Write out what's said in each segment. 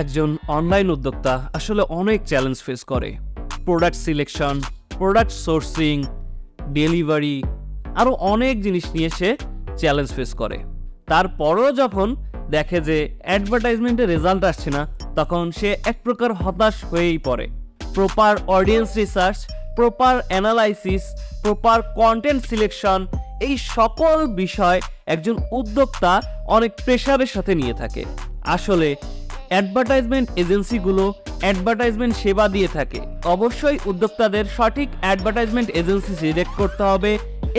একজন অনলাইন উদ্যোক্তা আসলে অনেক চ্যালেঞ্জ ফেস করে। Product selection product sourcing delivery আরও অনেক জিনিস নিয়ে সে চ্যালেঞ্জ ফেস করে। তারপরও যখন দেখে যে অ্যাডভার্টাইজমেন্টের রেজাল্ট আসছে না, তখন সে এক প্রকার হতাশ হয়েই পড়ে। Proper audience research proper analysis proper content selection এই সকল বিষয় একজন উদ্যোক্তা অনেক প্রেশারের সাথে নিয়ে থাকে। আসলে অ্যাডভার্টাইজমেন্ট এজেন্সিগুলো অ্যাডভার্টাইজমেন্ট সেবা দিয়ে থাকে। অবশ্যই উদ্যোক্তাদের সঠিক অ্যাডভার্টাইজমেন্ট এজেন্সি সিলেক্ট করতে হবে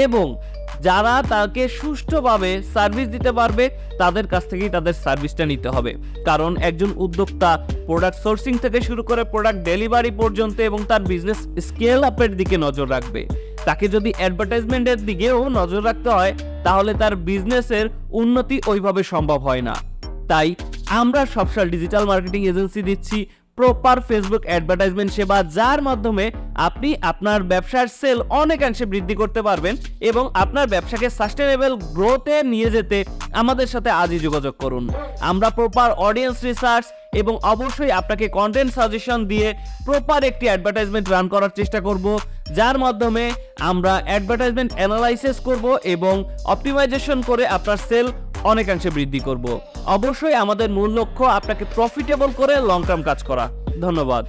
এবং যারা তাকে সুষ্ঠুভাবে সার্ভিস দিতে পারবে, তাদের কাছ থেকেই তাদের সার্ভিসটা নিতে হবে। কারণ একজন উদ্যোক্তা প্রোডাক্ট সোর্সিং থেকে শুরু করে প্রোডাক্ট ডেলিভারি পর্যন্ত এবং তার বিজনেস স্কেল আপের দিকে নজর রাখবে। তাকে যদি অ্যাডভার্টাইজমেন্টের দিকেও নজর রাখতে হয়, তাহলে তার বিজনেসের উন্নতি ওইভাবে সম্ভব হয় না। তাই আমরা সবসাল ডিজিটাল মার্কেটিং এজেন্সি দিচ্ছি প্রপার ফেসবুক অ্যাডভার্টাইজমেন্ট সেবা, যার মাধ্যমে আপনি আপনার ব্যবসার সেল অনেকাংশে বৃদ্ধি করতে পারবেন এবং আপনার ব্যবসাকে সাস্টেনেবল গ্রোথে নিয়ে যেতে আমাদের সাথে আজই যোগাযোগ করুন। আমরা প্রপার অডিয়েন্স রিসার্চ এবং অবশ্যই আপনাকে কন্টেন্ট সাজেশন দিয়ে প্রপার একটি অ্যাডভার্টাইজমেন্ট রান করার চেষ্টা করব, যার মাধ্যমে আমরা অ্যাডভার্টাইজমেন্ট অ্যানালাইসিস করব এবং অপটিমাইজেশন করে আপনার সেল অনেকাংশে বৃদ্ধি করব। অবশ্যই আমাদের মূল লক্ষ্য আপনাকে প্রফিটেবল করে লং টার্ম কাজ করা। ধন্যবাদ।